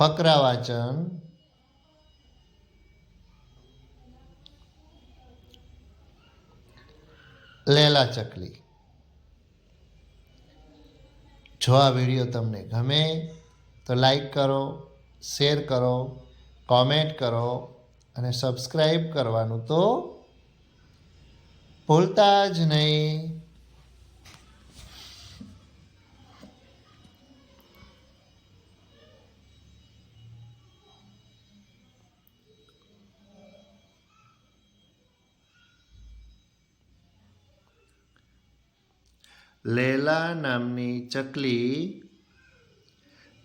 ફકરા વાચન. લેલા ચકલી. જો આ વીડિયો તમને ગમે તો લાઈક કરો, શેર કરો, કોમેન્ટ કરો અને સબસ્ક્રાઈબ કરવાનું તો ભૂલતા જ નહીં. લેલા નામની ચકલી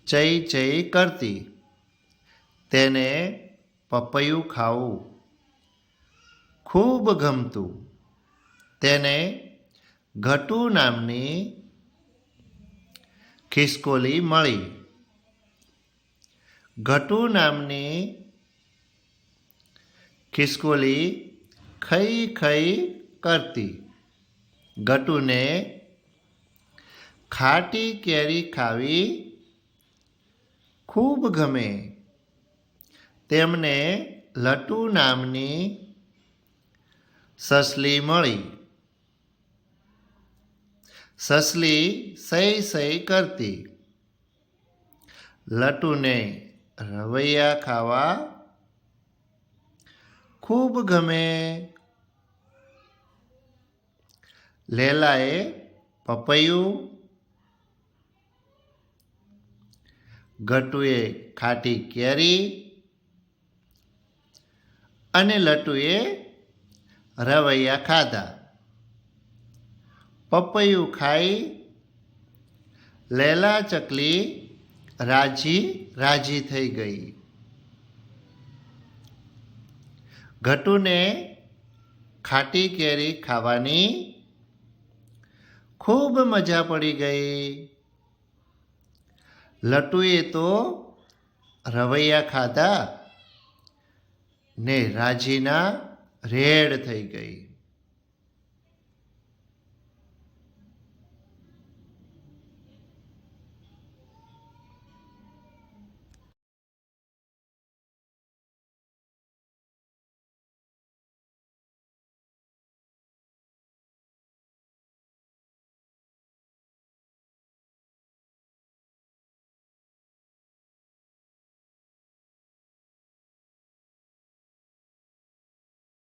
ચઈ ચઈ કરતી. તેને પપૈયું ખાવું ખૂબ ગમતું. તેને ઘટુ નામની ખિસકોલી મળી. ઘટુ નામની ખિસકોલી ખઈ ખઈ કરતી. ગટુને ખાટી કેરી ખાવી ખૂબ ગમે. તેમને લટુ નામની સસલી મળી. સસલી સહી સહી કરતી. લટુને રવૈયા ખાવા ખૂબ ગમે. લેલાએ પપૈયું ગટુએ ખાટી કેરી અને લટુએ રવૈયા ખાધા. પપૈયું ખાઈ, લેલા ચકલી રાજી રાજી થઈ ગઈ. ઘટુને ખાટી કેરી ખાવાની ખૂબ મજા પડી ગઈ. લટુએ તો રવૈયા ખાધા ને રાજીના રેડ થઈ ગઈ.